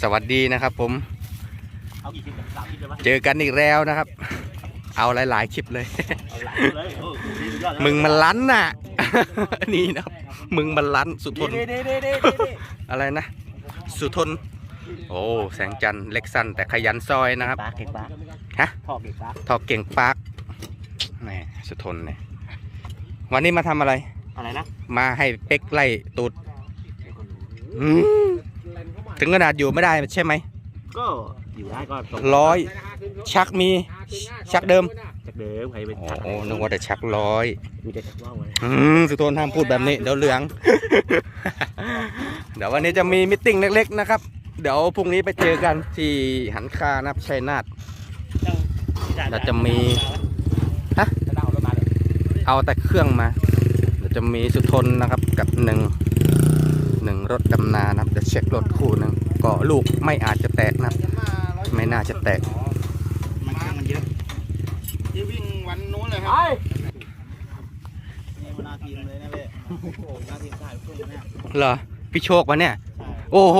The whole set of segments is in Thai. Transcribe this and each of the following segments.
สวัสดีนะครับผมเอากี่คลิปสามคลิปเลยวะเจอกันอีกแล้วนะครับ เอาหลาย ๆ คลิปเลยเอาหลายเลยโอ้โหสุดยอดเลย มึงมันลั้นน่ะ นี่นะครับ มึงมันลั้นสุทนเด้เด้เด้เด้เด้อะไรนะ สุทน โอ้ แสงจันทร์เล็กสั้นแต่ขยันซอยนะครับปลาเก่งปลาฮะพ่อเก่งปลาทอเก่งปาร์คแหมสุทนเนี่ย วันนี้มาทำอะไร อะไรนะ มาให้เป๊กไล่ตูดอืม ถึงขนาดอยู่ไม่ได้ใช่ไหม ก็อยู่ได้ก็ตรงร้อย ชักมี ชักเดิม จากเดิมใครเป็นโอ้ชักโหนึกว่าแต่ชักร้อยมีแต่ชักว่าวไว้อืมสุทนห้ามพูดแบบนี้ เดี๋ยวเหลือง เดี๋ยววันนี้จะมีมิทติ้งเล็กๆนะครับ เดี๋ยวพรุ่งนี้ไปเจอกันที่หันคานะครับชัยนาท เราจะมี ฮะ จะได้เอารถมาเลย เอาแต่เครื่องมา เดี๋ยวจะมีสุทนนะครับกับหนึ่งหนึ่ง รถดำนานะครับเดี๋ยวเช็ครถคู่หนึ่งก็ลูกไม่อาจจะแตกนะครับไม่น่าจะแตกมันเครื่องมันเยอะที่วิ่งวันนู้นเลยคไปรับนี่หัวหน้าทีมเลยนะเว้ยโอ้โหหัวหน้าทีมถ่ายช่วงนี้เนี่ยเหรอพี่โชควะเนี่ยใช่โอ้โห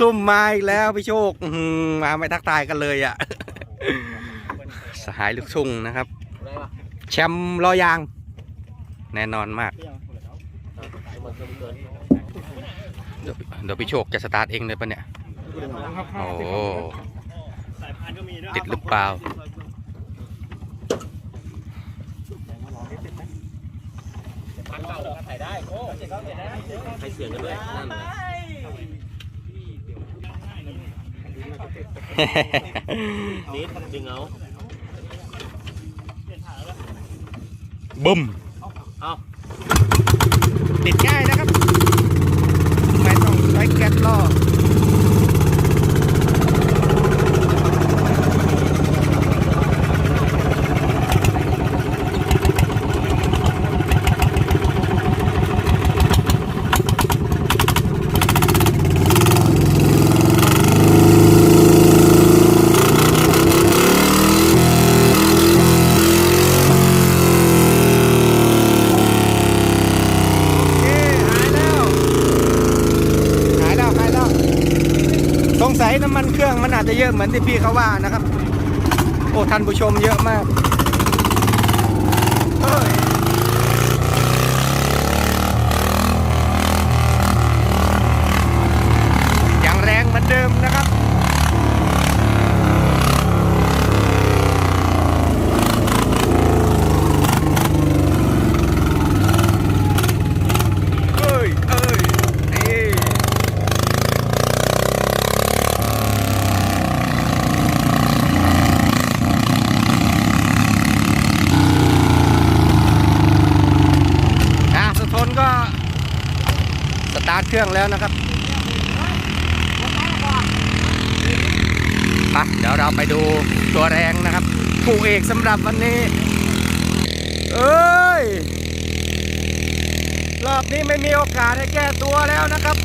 ซุ่มมาอีกแล้วพี่โชคอื้อหือมาไม่ทักทายกันเลยอะ่ะสหายลูกทุ่งนะครับอะไรวะแชมป์ล้อยาง แน่นอนมากมัน เกินเกินเดี๋ยวเดี๋ยวพี่โชคจะสตาร์ทเองเลยปะเนี่ย โอ้โหสายพานก็มีด้วยติดหรือเปล่าพันเก่าใส่ได้โอ้ใครเสียงกันด้วยนั่นนะนิดดึงเอาบึ้มเอา ติดง่ายนะครับ ไม่ต้องใช้แก๊สล่อ โอเคหายแล้ว หายแล้วหายแล้ว สงสัย น้ำมันเครื่องมันอาจจะเยอะเหมือนที่พี่เขาว่านะครับ โอ้ท่านผู้ชมเยอะมากเฮ้ยยังแรงเหมือนเดิมนะครับ เอ้ยเอ้ยนี่อะสุทนก็ สตาร์ทเครื่อง แล้วนะครับไปเดี๋ยวเราไปดูตัวแรงนะครับคู่เอกสำหรับวันนี้ เอ้ย รอบนี้ไม่มีโอกาสให้แก้ตัวแล้วนะครับ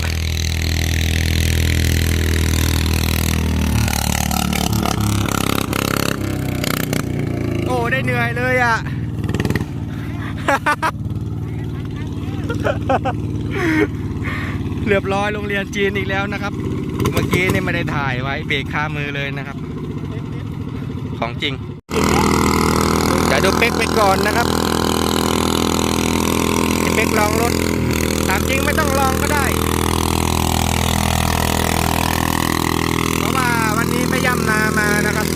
โอ้ได้เหนื่อยเลยอะ เรียบร้อยโรงเรียนจีนอีกแล้วนะครับ เมื่อกี้นี่ไม่ได้ถ่ายไว้เบรกคามือเลยนะครับ ของจริงเดี๋ยวดูเป๊กไปก่อนนะครับเป๊กลองรถตามจริงไม่ต้องลองก็ได้ เพราะว่าวันนี้ไม่ย่ำนามานะครับ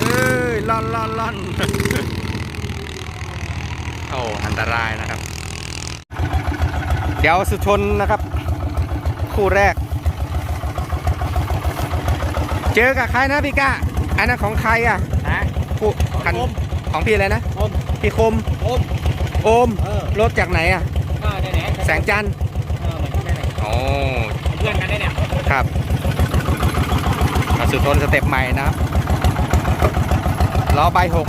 เอ้ยล่อนล่อนล่อน โอ้ อัน ตรายนะครับ เดี๋ยวสุชนนะครับ คู่แรก เจอกับใครนะพี่ก้าอันนั้นของใครอะฮะคู่คันของพี่อะไรนะอมพี่คมอมโอม เออ รถจากไหนอะ ก็ได้แหละแสงจันทร์เออเหมือนกันได้แหละอ๋อ เพื่อนกันได้เนี่ยครับมาสุทนสเต็ปใหม่นะครับล้อใบหก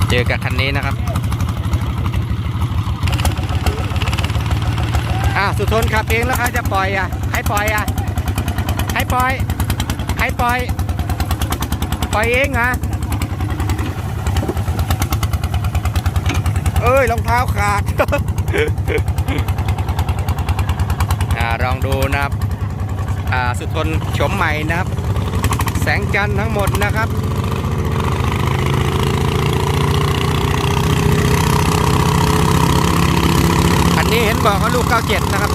เจอกับคันนี้นะครับ อะสุทนขับเองแล้วเขาจะปล่อยอะให้ปล่อยอะให้ปล่อยให้ปล่อย ปล่อยเองเหรอเอ้ยรองเท้าขาด อ่าลองดูนะครับ อ่าสุทนชมใหม่นะครับ แสงจันทร์ทั้งหมดนะครับ นี้เห็นบอกว่าลูก 97 นะครับ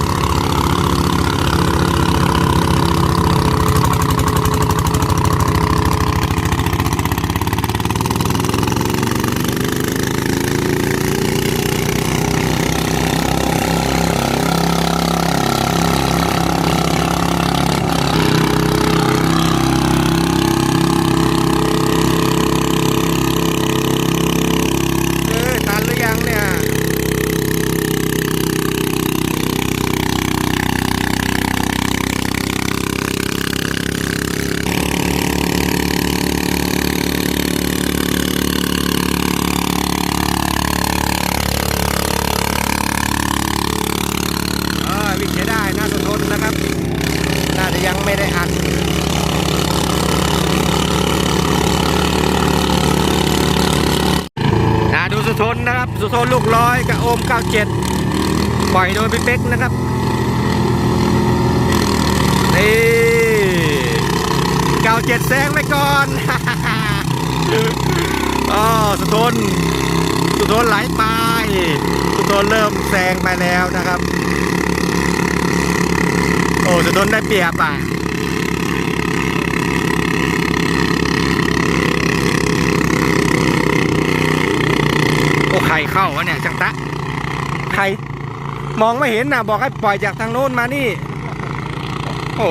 เอ้ยตันหรือยังเนี่ย เออวิ่งใช้ได้น่าสนทนนะครับ น่าจะยังไม่ได้อัดนะดูสุท นะครับสุทนลูกร้อยกับโอม 97 ปล่อยโดยพี่เป๊กนะครับ นี่ 97 แซงไปก่อนอ๋อสุทนสุทนไหลไปสุทนเริ่มแซงไปแล้วนะครับ โอ้สุทนได้เปรียบอะ โอ้ ใครเข้าวะเนี่ยจังตะใครมองไม่เห็นนะบอกให้ปล่อยจากทางโน้นมานี่ โอ้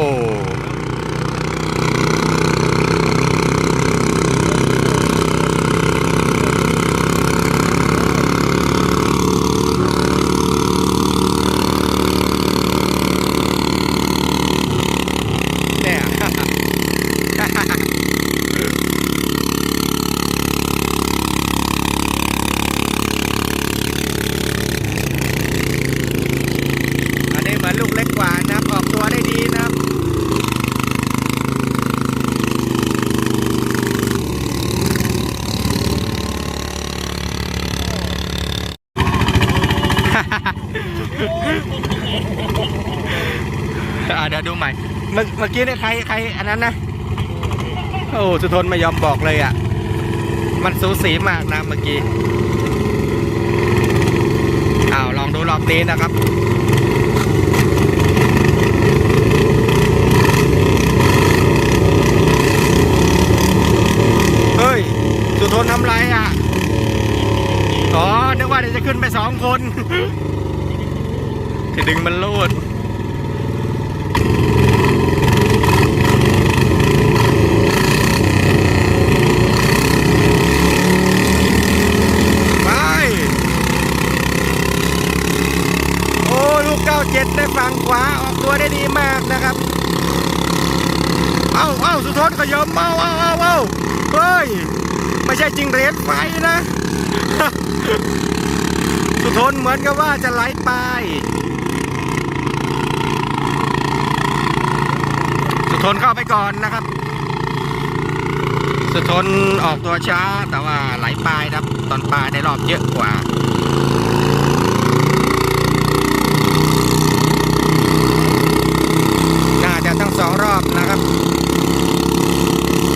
เนี่ย อันนี้เหมือนลูกเล็กกว่านะครับ ออกตัวได้ดีนะครับ อ่าเดี๋ยวดูใหม่ เมื่อเมื่อกี้เนี่ยใครใครอันนั้นนะโอ้สุทนไม่ยอมบอกเลยอะ มันสูสีมากนะเมื่อกี้อ้าวลองดูรอบนี้นะครับเฮ้ยสุทนทำไรอะอ๋อนึกว่าเดี๋ยวจะขึ้นไปสองคนที่ดึงมันลูด ไป โอ้ ลูก97ได้ฝั่งขวาออกตัวได้ดีมากนะครับ เอาเอาสุทนขยมเอาเอาเอาเอาเฮ้ย ไม่ใช่จริงเรียญไฟนะ สุทนเหมือนกับว่าจะไหลไป สุทนเข้าไปก่อนนะครับ สุทนออกตัวช้าแต่ว่าไหลปลายครับ ตอนปลายได้รอบเยอะกว่าจะทั้งสอง รอบนะครับ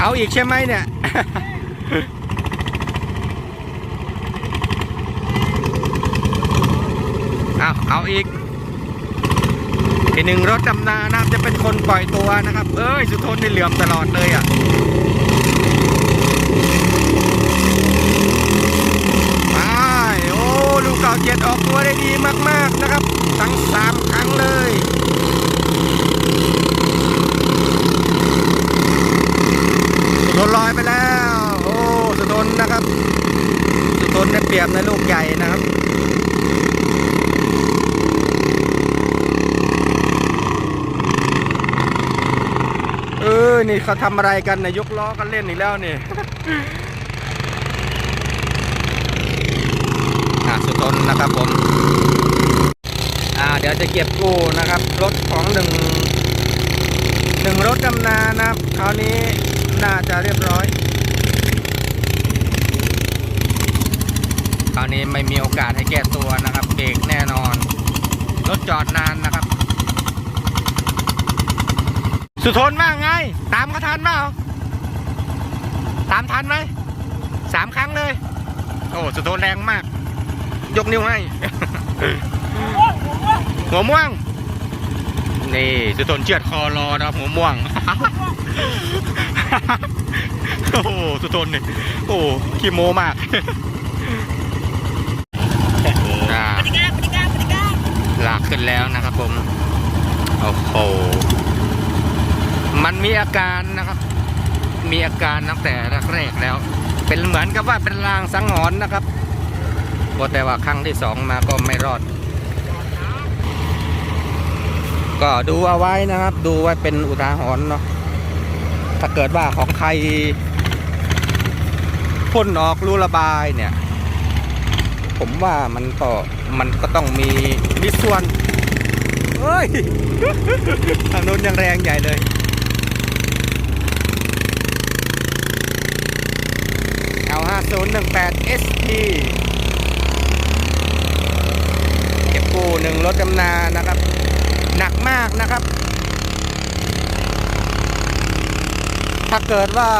เอาอีกใช่ไหมเนี่ย เอาเอาอีกอีกหนึ่งรถดำนานะครับจะเป็นคนปล่อยตัวนะครับ เอ้ย สุทนนี่เหลื่อมตลอดเลยอะไปโอ้ลูกเก่าเจ็ดออกตัวได้ดีมากๆนะครับ ทั้งสามครั้งเลยสุทนลอยไปแล้ว โอ้สุทนนะครับได้เปรียบในลูกใหญ่นะครับ เออ นี่เขาทำอะไรกันนะยกล้อกันเล่นอีกแล้วนี่อะสุดทนนะครับผม อ่า เดี๋ยวจะเก็บกู้นะครับ รถของหนึ่งหนึ่งรถดำนานะครับคราวนี้น่าจะเรียบร้อย คราวนี้ไม่มีโอกาสให้แก้ตัวนะครับเบรกแน่นอน รถจอดนานนะครับ สุทนว่าไง ตามเขาทันเปล่าตามทันไหมสามครั้งเลย โอ้สุทนแรงมาก ยกนิ้วให้ หัวม่วง นี่สุทนเชือดคอรอนะครับหัวม่วง โอ้โหสุทนนี่โอ้ขี้โมมากอ่าลากขึ้นแล้วนะครับผม โอ้โห มันมีอาการนะครับ มีอาการตั้งแต่แรกๆแล้ว เป็นเหมือนกับว่าเป็นลางสังหรณ์นะครับก็แต่ว่าครั้งที่สองมาก็ไม่รอด ก็ดูเอาไว้นะครับ ดูไว้เป็นอุทาหรณ์เนาะถ้าเกิดว่าของใครพ่นออกรูระบายเนี่ย ผมว่ามันก็มันก็ต้องมีมีส่วนเฮ้ยทางนู้นยังแรงใหญ่เลย เอา 5018 SP เก็บกู้หนึ่งรถดำนานะครับ หนักมากนะครับ ถ้าเกิดว่า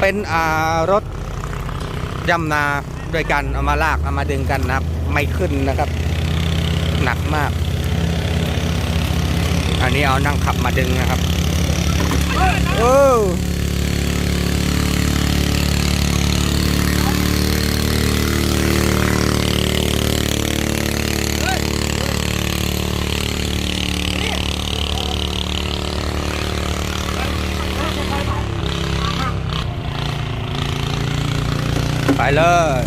เป็นอ่ารถยำนาด้วยกัน เอามาลาก เอามาดึงกันนะครับ ไม่ขึ้นนะครับ หนักมาก อันนี้เอานั่งขับมาดึงนะครับ โอ้ไปเลย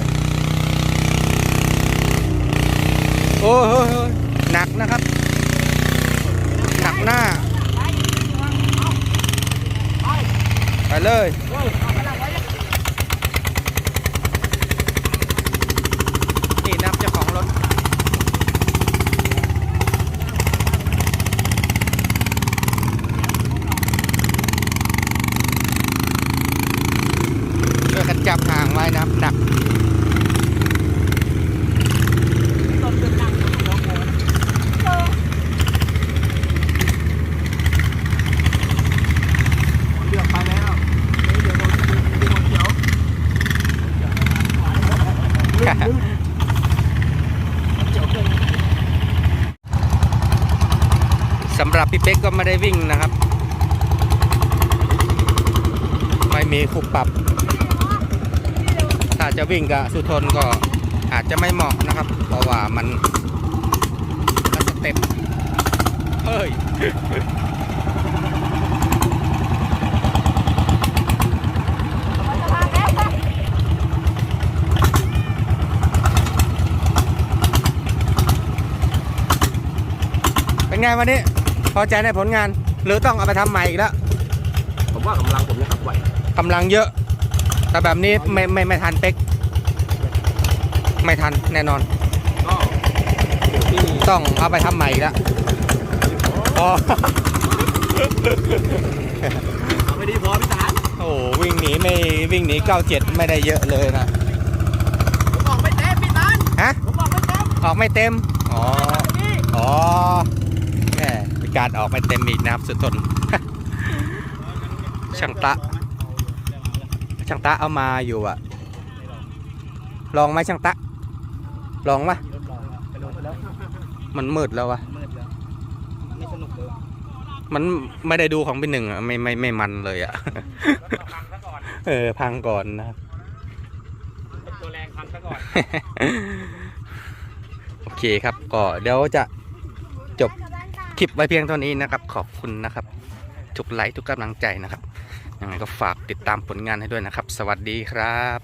โอ้โหหนักนะครับ หนักหน้า ไปเลยนี่นับเจ้าของรถช่วยกันจับห่างไว้นะครับหนัก เลือกไปแล้วเดี๋ยวโดนดึงหัวเขียว สำหรับพี่ เป๊กก็ไม่ได้วิ่งนะครับ ไม่มีคุปปรับ ถ้าจะวิ่งกับสุทนก็อาจจะไม่เหมาะนะครับ เพราะว่ามันมันสเต็ปเฮ้ยเป็นไงวันนี้ พอใจในผลงาน หรือต้องเอาไปทำใหม่อีกแล้วผมว่ากำลังผมยังขับไหวกำลังเยอะ แต่แบบนี้ไม่ไม่ไม่ทันเป๊กไม่ทันแน่นอน ก็อยู่ที่ต้องเอาไปทำใหม่อีกแล้วอ๋อเอาไม่ดีพอพี่สารโอ้โหวิ่งหนีไม่วิ่งหนี97 ไม่ได้เยอะเลยนะ ผมบอกไม่เต็มพี่ตันฮะ ผมบอกไม่เต็มออกไม่เต็ม อ๋อ นี่อ๋อแหมมี การออกไม่เต็มอีกนะครับ สุดทน ช่างตะ ช่างตะเอามาอยู่อะลองไหมช่างตะ ลองไหมไปลงไปแล้วมันมืดแล้ววะมืดแล้วไม่สนุกเลยมันไม่ได้ดูของพี่หนึ่งอะไม่ไม่ไม่มันเลยอะเออพังก่อนนะครับเป็นตัวแรงพันซะก่อน โอเคครับก็เดี๋ยวจะจบ คลิปไว้เพียงเท่านี้นะครับ ขอบคุณนะครับ ทุกไลค์ทุกกำลังใจนะครับยังไงก็ฝากติดตามผลงานให้ด้วยนะครับ สวัสดีครับ